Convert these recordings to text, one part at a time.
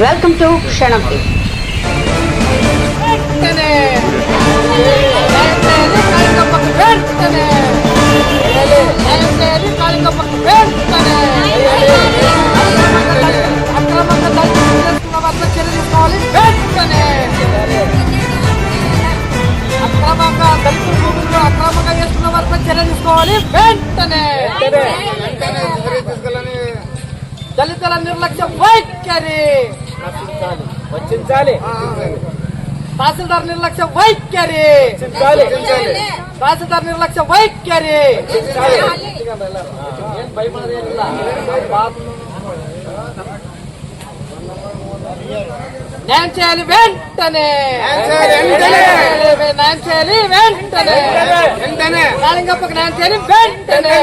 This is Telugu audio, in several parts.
వెల్కమ్ టు క్షణం అక్రమంగా దళితులు వెంటనే. అక్రమంగా చేసుకున్న వారిపై చర్య తీసుకోవాలి వెంటనే. దళితుల నిర్లక్ష్యం వైఖరి. వచ్చించాలి తహసీల్దార్ నిర్లక్ష్య వైఖరి. తహసీల్దార్ నిర్లక్ష్య వైఖరి. న్యాయం చేయాలి వెంటనే. న్యాయం చేయాలి వెంటనే. కాళింగప్పకి న్యాయం చేయాలి వెంటనే.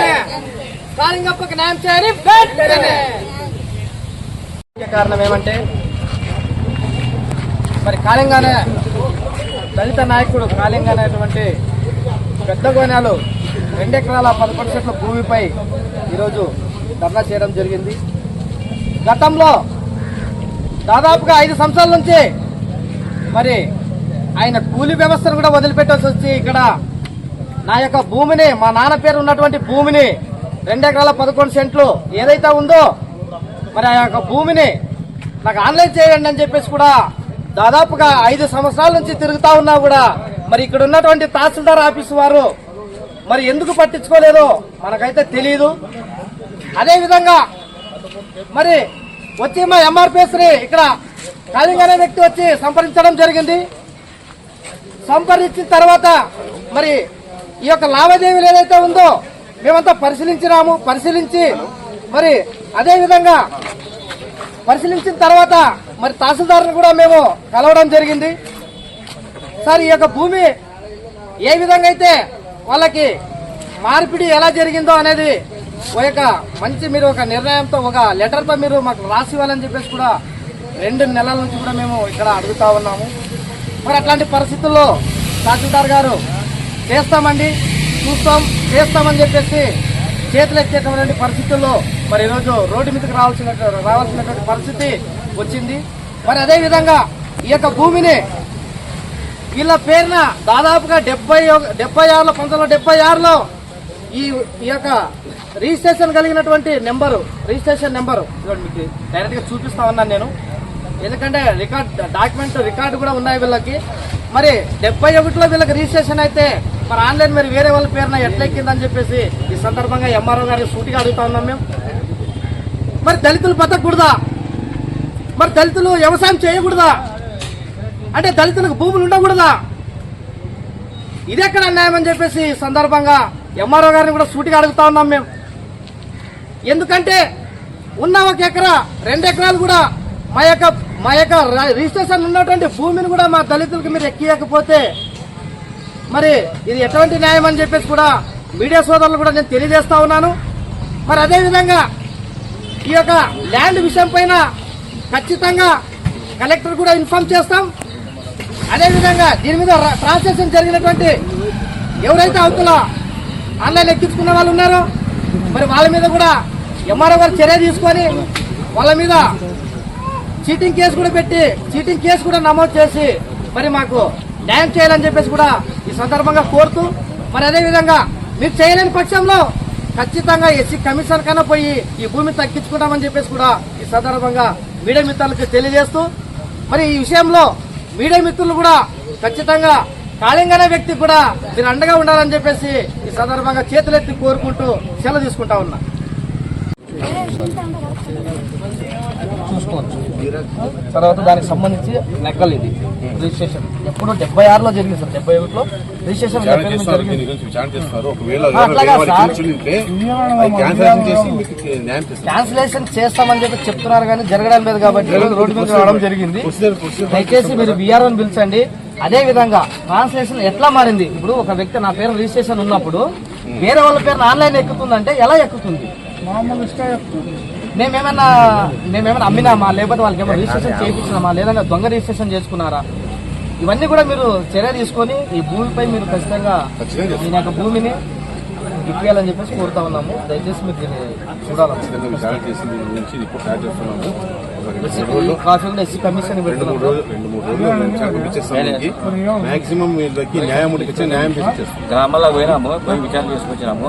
కాళింగప్పకి న్యాయం చేయాలి వెంటనే. కారణం ఏమంటే మరి కాళింగానే దళిత నాయకుడు కాళింగ అనేటువంటి పెద్ద గోనాలు రెండెకరాల పదకొండు సెట్ల భూమిపై ఈరోజు ధర్నా చేయడం జరిగింది. గతంలో దాదాపుగా ఐదు సంవత్సరాల నుంచి మరి ఆయన కూలి వ్యవస్థను కూడా వదిలిపెట్టాల్సి వచ్చి ఇక్కడ నా యొక్క భూమిని మా నాన్న పేరు ఉన్నటువంటి భూమిని రెండెకరాల పదకొండు సెంట్లు ఏదైతే ఉందో మరి ఆ యొక్క భూమిని నాకు ఆన్లైన్ చేయండి అని చెప్పేసి కూడా దాదాపుగా ఐదు సంవత్సరాల నుంచి తిరుగుతా ఉన్నా కూడా మరి ఇక్కడ ఉన్నటువంటి తహసీల్దార్ ఆఫీసు వారు మరి ఎందుకు పట్టించుకోలేదో మనకైతే తెలియదు అదేవిధంగా మరి వచ్చి మా ఎంఆర్పిఎస్ని ఇక్కడ కాళింగ్ అనే వ్యక్తి వచ్చి సంప్రదించడం జరిగింది. సంప్రదించిన తర్వాత మరి ఈ యొక్క లావాదేవీలు ఏదైతే ఉందో మేమంతా పరిశీలించినాము. పరిశీలించి మరి అదేవిధంగా పరిశీలించిన తర్వాత మరి తహసీల్దార్ని కూడా మేము కలవడం జరిగింది. సార్ ఈ యొక్క భూమి ఏ విధంగా అయితే వాళ్ళకి మార్పిడి ఎలా జరిగిందో అనేది ఒక మంచి మీరు ఒక నిర్ణయంతో ఒక లెటర్తో మీరు మాకు రాసి ఇవ్వాలని చెప్పేసి కూడా రెండు నెలల నుంచి కూడా మేము ఇక్కడ అడుగుతా ఉన్నాము. మరి అట్లాంటి పరిస్థితుల్లో తహసీల్దార్ గారు చేస్తామండి చూస్తాం చేస్తామని చెప్పేసి చేతులు ఎత్తేటటువంటి పరిస్థితుల్లో మరి ఈరోజు రోడ్డు మీదకి రావాల్సిన రావాల్సినటువంటి పరిస్థితి వచ్చింది. మరి అదేవిధంగా ఈ యొక్క భూమిని వీళ్ళ పేరున దాదాపుగా డెబ్బై డెబ్బై ఆరులో పంతొమ్మిది వందల డెబ్బై ఆరులో ఈ ఈ యొక్క రిజిస్ట్రేషన్ కలిగినటువంటి నెంబరు రిజిస్ట్రేషన్ నెంబరు. మీకు డైరెక్ట్గా చూపిస్తా ఉన్నాను నేను. ఎందుకంటే రికార్డ్ డాక్యుమెంట్ రికార్డు కూడా ఉన్నాయి వీళ్ళకి. మరి డెబ్బై ఒకటిలో వీళ్ళకి రిజిస్ట్రేషన్ అయితే మరి ఆన్లైన్ మరి వేరే వాళ్ళ పేరున ఎట్లెక్కిందని చెప్పేసి ఈ సందర్భంగా ఎంఆర్ఓ గారికి సూటిగా అడుగుతా ఉన్నాం మేము. మరి దళితులు బతకూడదా? మరి దళితులు వ్యవసాయం చేయకూడదా? అంటే దళితులకు భూములు ఉండకూడదా? ఇది ఎక్కడ అన్యాయం అని చెప్పేసి ఈ సందర్భంగా ఎంఆర్ఓ గారిని కూడా సూటిగా అడుగుతా ఉన్నాం మేము. ఎందుకంటే ఉన్న ఒక ఎకరా రెండు ఎకరాలు కూడా మా యొక్క మా యొక్క రిజిస్ట్రేషన్ ఉన్నటువంటి భూమిని కూడా మా దళితులకు మీరు ఎక్కియకపోతే మరి ఇది ఎటువంటి న్యాయం అని చెప్పేసి కూడా మీడియా సోదరులు కూడా నేను తెలియజేస్తా ఉన్నాను. మరి అదేవిధంగా ఈ యొక్క ల్యాండ్ విషయం పైన ఖచ్చితంగా కలెక్టర్ కూడా ఇన్ఫార్మ్ చేస్తాం. అదేవిధంగా దీని మీద ట్రాన్సాక్షన్ జరిగినటువంటి ఎవరైతే అవతల ఆన్లైన్ ఎక్కించుకున్న వాళ్ళు ఉన్నారో మరి వాళ్ళ మీద కూడా ఎంఆర్ఓ గారు చర్య తీసుకొని వాళ్ళ మీద చీటింగ్ కేసు కూడా పెట్టి చీటింగ్ కేసు కూడా నమోదు చేసి మరి మాకు న్యాయం చేయాలని చెప్పేసి కూడా ఈ సందర్భంగా కోరుతూ మరి అదేవిధంగా మీరు చేయలేని పక్షంలో ఖచ్చితంగా ఎస్సీ కమిషన్ కన్నా పోయి ఈ భూమిని తగ్గించుకుంటామని చెప్పేసి కూడా ఈ సందర్భంగా మీడియా మిత్రులకు తెలియజేస్తూ మరి ఈ విషయంలో మీడియా మిత్రులు కూడా ఖచ్చితంగా కాళింగనే వ్యక్తి కూడా మీరు అండగా ఉండాలని చెప్పేసి ఈ సందర్భంగా చేతులెత్తి కోరుకుంటూ సెలవు తీసుకుంటా ఉన్నా. చూసుకోవచ్చు తర్వాత దానికి సంబంధించి నెక్కలు ఇది. రిజిస్ట్రేషన్. ఎప్పుడు డెబ్బై ఆరులో జరిగింది సార్. డెబ్బై ఒకటిలో రిజిస్ట్రేషన్ క్యాన్సలేషన్ చేసి మీకు న్యాయం చేస్తారు. క్యాన్సిలేషన్ చేస్తామని చెప్పి చెప్తున్నారు కానీ జరగడం లేదు కాబట్టి రోడ్డు మీద రావడం జరిగింది. దయచేసి మీరు బీఆర్ఓని పిలిచండి. అదే విధంగా ట్రాన్స్లేషన్ ఎట్లా మారింది? ఇప్పుడు ఒక వ్యక్తి నా పేరు రిజిస్ట్రేషన్ ఉన్నప్పుడు వేరే వాళ్ళ పేరు ఆన్లైన్ ఎక్కుతుందంటే ఎలా ఎక్కుతుంది. మేమేమన్నా మేమేమైనా అమ్మినామా? లేకపోతే వాళ్ళకి ఏమైనా రిజిస్ట్రేషన్ చేయించినామా లేదంటే దొంగ రిజిస్ట్రేషన్ చేసుకున్నారా? ఇవన్నీ కూడా మీరు చర్య తీసుకొని ఈ భూమిపై మీరు ఖచ్చితంగా మీ యొక్క భూమిని ఇప్పించాలని చెప్పేసి కోరుతా ఉన్నాము. దయచేసి మీరు దీన్ని చూడాలి మాక్సిమం వీళ్ళకి న్యాయం గ్రామాల్లో పోయినాము పోయి విచారణ చేసుకొచ్చినాము.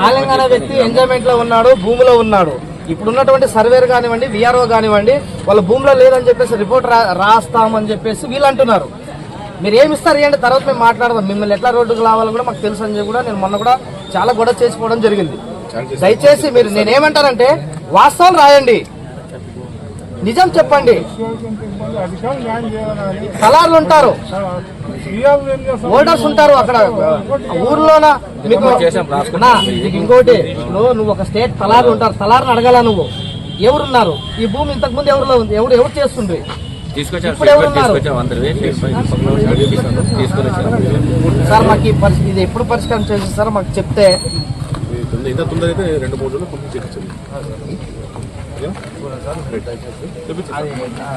తెలంగాణ వ్యక్తి ఎంజాయ్మెంట్లో ఉన్నాడు భూమిలో ఉన్నాడు. ఇప్పుడు ఉన్నటువంటి సర్వేర్ కానివ్వండి విఆర్ఓ కానివ్వండి వాళ్ళ భూమిలో లేదని చెప్పేసి రిపోర్ట్ రాస్తామని చెప్పేసి వీళ్ళు అంటున్నారు. మీరు ఏమి ఇస్తారు ఏంటి తర్వాత మేము మాట్లాడదాం. మిమ్మల్ని ఎట్లా రోడ్డుకు రావాలో కూడా మాకు తెలుసు అని చెప్పి కూడా నేను మొన్న కూడా చాలా గొడవ చేసుకోవడం జరిగింది. దయచేసి మీరు నేనేమంటానంటే వాస్తవం రాయండి. నిజం చెప్పండి. స్థలాలు ఉంటారు. ఓటర్స్ ఉంటారు అక్కడ. ఊర్లోన? ఇంకోటి. నువ్వు ఒక స్టేట్ తలారు ఉంటారు. తలారిని అడగాల నువ్వు? ఎవరున్నారు? ఈ భూమి ఇంతకు ముందు ఎవరిలో ఉంది? ఎవరు ఎవరు చేస్తుండ్రి? ఎవరు వచ్చాము సార్ మాకు ఈ పరిస్థితి ఇది ఎప్పుడు పరిష్కారం చేసి సార్? మాకు చెప్తే తొందర ఇంత తొందర అయితే రెండు మూడు రోజులు పంపించేస్తాం అది, ఆ,